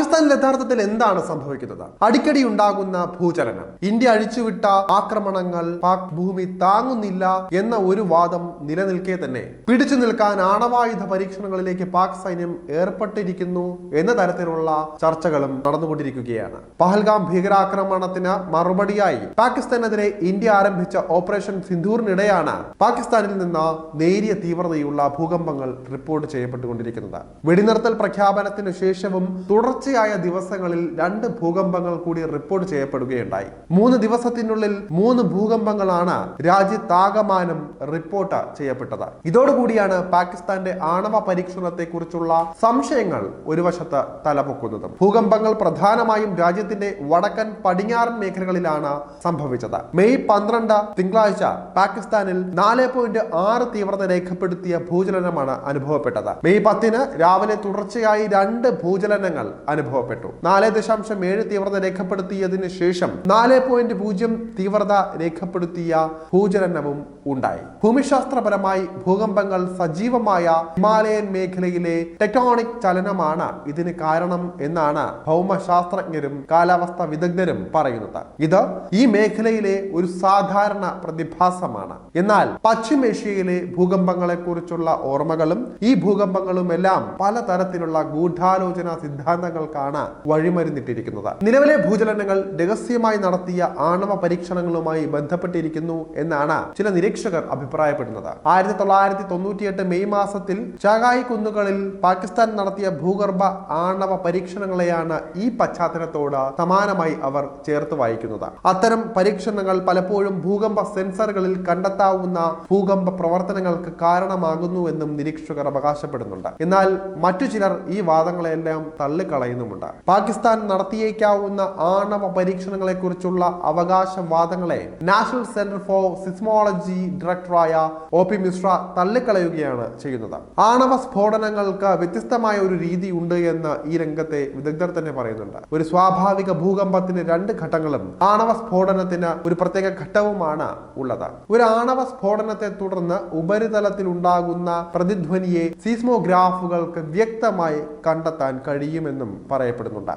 പാകിസ്ഥാനിൽ യഥാർത്ഥത്തിൽ എന്താണ് സംഭവിക്കുന്നത്? അടിക്കടി ഉണ്ടാകുന്ന ഭൂചലനം ഇന്ത്യ അഴിച്ചുവിട്ട ആക്രമണങ്ങൾ പാക് ഭൂമി താങ്ങുന്നില്ല എന്ന ഒരു വാദം നിലനിൽക്കെ തന്നെ. പിടിച്ചു നിൽക്കാൻ ആണവായുധ പരീക്ഷണങ്ങളിലേക്ക് പാക് സൈന്യം ഏർപ്പെട്ടിരിക്കുന്നു എന്ന തരത്തിലുള്ള ചർച്ചകളും നടന്നുകൊണ്ടിരിക്കുകയാണ്. പഹൽഗാം ഭീകരാക്രമണത്തിന് മറുപടിയായി പാകിസ്ഥാനെതിരെ ഇന്ത്യ ആരംഭിച്ച ഓപ്പറേഷൻ സിന്ധൂറിനിടെയാണ് പാകിസ്ഥാനിൽ നിന്ന് നേരിയ തീവ്രതയുള്ള ഭൂകമ്പങ്ങൾ റിപ്പോർട്ട് ചെയ്യപ്പെട്ടുകൊണ്ടിരിക്കുന്നത്. വെടിനിർത്തൽ പ്രഖ്യാപനത്തിന് ശേഷവും തുടർച്ചയായ ദിവസങ്ങളിൽ രണ്ട് ഭൂകമ്പങ്ങൾ കൂടി റിപ്പോർട്ട് ചെയ്യപ്പെടുകയുണ്ടായി. മൂന്ന് ദിവസത്തിനുള്ളിൽ മൂന്ന് ഭൂകമ്പങ്ങളാണ് രാജ്യത്താകമാനം റിപ്പോർട്ട് ചെയ്യപ്പെട്ടത്. ഇതോടുകൂടിയാണ് പാകിസ്ഥാന്റെ ആണവ പരീക്ഷണത്തെ കുറിച്ചുള്ള സംശയങ്ങൾ ഒരു വശത്ത് തലപൊക്കുന്നത്. ഭൂകമ്പങ്ങൾ പ്രധാനമായും രാജ്യത്തിന്റെ വടക്കൻ പടിഞ്ഞാറൻ മേഖലകളിലാണ് സംഭവിച്ചത്. മെയ് പന്ത്രണ്ട് തിങ്കളാഴ്ച പാകിസ്ഥാനിൽ നാല് പോയിന്റ് ആറ് തീവ്രത രേഖപ്പെടുത്തിയ ഭൂചലനമാണ് അനുഭവപ്പെട്ടത്. മെയ് പത്തിന് രാവിലെ തുടർച്ചയായി രണ്ട് ഭൂചലനങ്ങൾ അനുഭവപ്പെട്ടു. നാല് ദശാംശം ഏഴ് തീവ്രത രേഖപ്പെടുത്തിയതിനു ശേഷം നാല് പോയിന്റ് പൂജ്യം തീവ്രത രേഖപ്പെടുത്തിയ ഭൂചലനവും ഉണ്ടായി. ഭൂമിശാസ്ത്രപരമായി ഭൂകമ്പങ്ങൾ സജീവമായ ഹിമാലയൻ മേഖലയിലെ ടെക്ടോണിക് ചലനമാണ് ഇതിന് കാരണം എന്നാണ് ഭൗമശാസ്ത്രജ്ഞരും കാലാവസ്ഥാ വിദഗ്ധരും പറയുന്നത്. ഇത് ഈ മേഖലയിലെ ഒരു സാധാരണ പ്രതിഭാസമാണ്. എന്നാൽ പശ്ചിമേഷ്യയിലെ ഭൂകമ്പങ്ങളെ കുറിച്ചുള്ള ഓർമ്മകളും ഈ ഭൂകമ്പങ്ങളും എല്ലാം പലതരത്തിലുള്ള ഗൂഢാലോചന സിദ്ധാന്തങ്ങൾക്കാണ് വഴിമരുന്നിട്ടിരിക്കുന്നത്. നിലവിലെ ഭൂചലനങ്ങൾ രഹസ്യമായി നടത്തിയ ആണവ പരീക്ഷണങ്ങളുമായി ബന്ധപ്പെട്ടിരിക്കുന്നു എന്നാണ് ചില നിരീക്ഷകർ അഭിപ്രായപ്പെടുന്നത്. ആയിരത്തി തൊള്ളായിരത്തി തൊണ്ണൂറ്റിയെട്ട് മെയ് മാസത്തിൽ ചാഗായി കുന്നുകളിൽ പാകിസ്ഥാൻ നടത്തിയ ഭൂഗർഭ ആണവ പരീക്ഷണങ്ങളെയാണ് ഈ പശ്ചാത്തലത്തോട് സമാനമായി അവർ ചേർത്ത് വായിക്കുന്നത്. അത്തരം പരീക്ഷണങ്ങൾ പലപ്പോഴും ഭൂകമ്പ സെൻസറുകളിൽ കണ്ടെത്താവുന്ന ഭൂകമ്പ പ്രവർത്തനങ്ങൾക്ക് കാരണമാകുന്നുവെന്നും നിരീക്ഷകർ അവകാശപ്പെടുന്നുണ്ട്. എന്നാൽ മറ്റു ചിലർ ഈ വാദങ്ങളെല്ലാം തള്ളിക്കളയുന്നുമുണ്ട് പാകിസ്ഥാൻ നടത്തിയേക്കാവുന്ന ആണവ പരീക്ഷണങ്ങളെ കുറിച്ചുള്ള അവകാശവാദങ്ങളെ നാഷണൽ സെന്റർ ഫോർ സിസ്മോളജി ഡയറക്ടറായ ഒ പി മിശ്ര തള്ളിക്കളയുകയാണ് ചെയ്യുന്നത്. ആണവ സ്ഫോടനങ്ങൾക്ക് വ്യത്യസ്തമായ ഒരു രീതി ഉണ്ട് എന്ന് ഈ രംഗത്തെ വിദഗ്ധർ തന്നെ പറയുന്നുണ്ട്. ഒരു സ്വാഭാവിക ഭൂകമ്പത്തിന് രണ്ട് ഘട്ടങ്ങളും ആണവ സ്ഫോടനത്തിന് ഒരു പ്രത്യേക ഘട്ടവുമാണ് ഉള്ളത്. ഒരു ആണവ സ്ഫോടനത്തെ തുടർന്ന് ഉപരിതലത്തിൽ ഉണ്ടാകുന്ന പ്രതിധ്വനിയെ സീസ്മോഗ്രാഫുകൾക്ക് വ്യക്തമായി കണ്ടെത്താൻ കഴിയുമെന്നും പറയപ്പെടുന്നുണ്ട്.